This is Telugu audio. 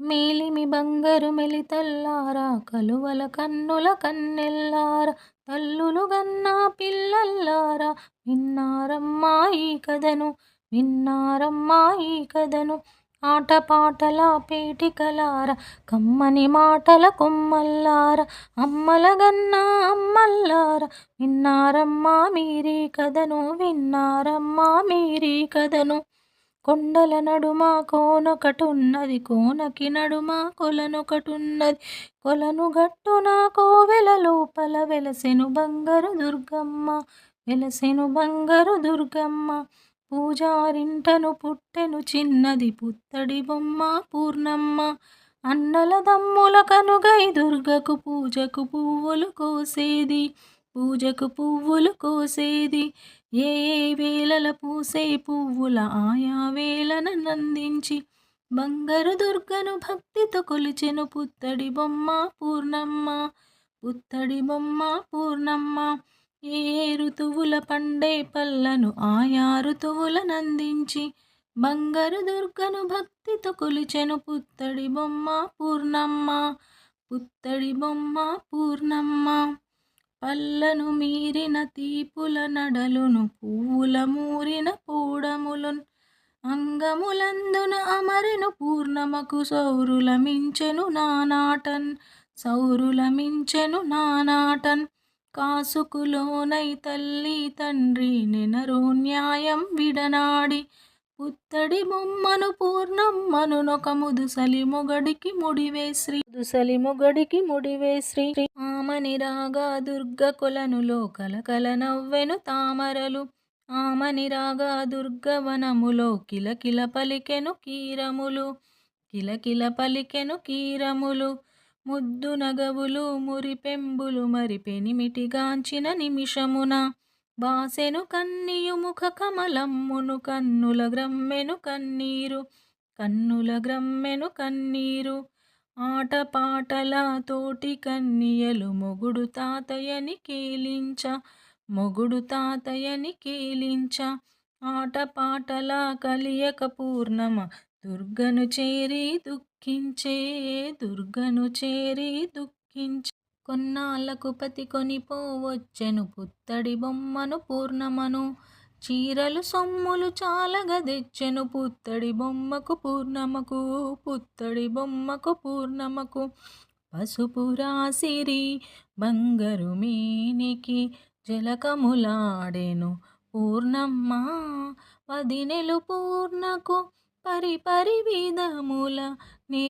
మేలిమి బంగారు మెలితల్లారా కలువల కన్నుల కన్నెల్లారా తల్లులు గన్నా పిల్లల్లారా విన్నారమ్మా ఈ కథను విన్నారమ్మా ఈ కథను ఆటపాటల పేటికలార కమ్మని మాటల కొమ్మల్లార అమ్మల గన్నా అమ్మల్లార విన్నారమ్మా మీరీ కథను విన్నారమ్మా మీరీ కథను. కొండల నడుమ కోనొకటున్నది కోనకి నడుమ కొలనొకటున్నది. కొలను గట్టున కోవెల లోపల వెలసెను బంగారు దుర్గమ్మ వెలసెను బంగారు దుర్గమ్మ. పూజారింటను పుట్టెను చిన్నది పుత్తడి బొమ్మ పూర్ణమ్మ. అన్నల దమ్ముల కనుగై దుర్గకు పూజకు పువ్వులు కోసేది పూజకు పువ్వులు కోసేది. ఏ ఏ వేళల పూసే పువ్వుల ఆయా వేళన నందించి బంగారు దుర్గను భక్తితో కొలిచెను పుత్తడి బొమ్మ పూర్ణమ్మ పుత్తడి బొమ్మ పూర్ణమ్మ. ఏ ఋతువుల పండే పళ్ళను ఆయా ఋతువుల నందించి బంగారు దుర్గను భక్తితో కొలిచెను పుత్తడి బొమ్మ పూర్ణమ్మ పుత్తడి బొమ్మ పూర్ణమ్మ. పల్లను మీరిన తీపుల నడలును పువ్వుల మూరిన పూడములున్ అంగములందున అమరెను పూర్ణమకు సౌరుల మించెను నానాటన్ సౌరుల మించెను నానాటన్. కాసుకులోనై తల్లి తండ్రి నెనరు న్యాయం విడనాడి. పుత్తడి బొమ్మను పూర్ణమ్మను నొక ముదుసలి మొగడికి ముడివే శ్రీ. దుసలి మొగడికి ముడివేశ్రీ ఆమని రాగా దుర్గ కొలనులో కలకల నవ్వెను తామరలు. ఆమని రాగా దుర్గ వనములో కిలకిల పలికెను కీరములు. కిలకిల పలికెను కీరములు. ముద్దు నగవులు మురిపెంబులు మరి పెనిమిటిగాంచిన నిమిషమున. బాసెను కన్నియు ముఖ కమలమ్మును కన్నుల గ్రమ్మెను కన్నీరు కన్నుల గ్రమ్మెను కన్నీరు. ఆటపాటల తోటి కన్నియలు మొగుడు తాతయ్యని కేలించ మొగుడు తాతయ్యని కేలించ. ఆటపాటల కలియక పూర్ణమ దుర్గను చేరి దుఃఖించే దుర్గను చేరి దుఃఖించే. కొన్నాళ్ళకు పతి కొనిపోవచ్చెను పుత్తడి బొమ్మను పూర్ణమను. చీరలు సొమ్ములు చాలగా తెచ్చెను పుత్తడి బొమ్మకు పూర్ణమకు పుత్తడి బొమ్మకు పూర్ణమకు. పసుపు రాసిరి బంగారు మేనికి జలకములాడెను పూర్ణమ్మ. వదినెలు పూర్ణకు పరి పరి విధముల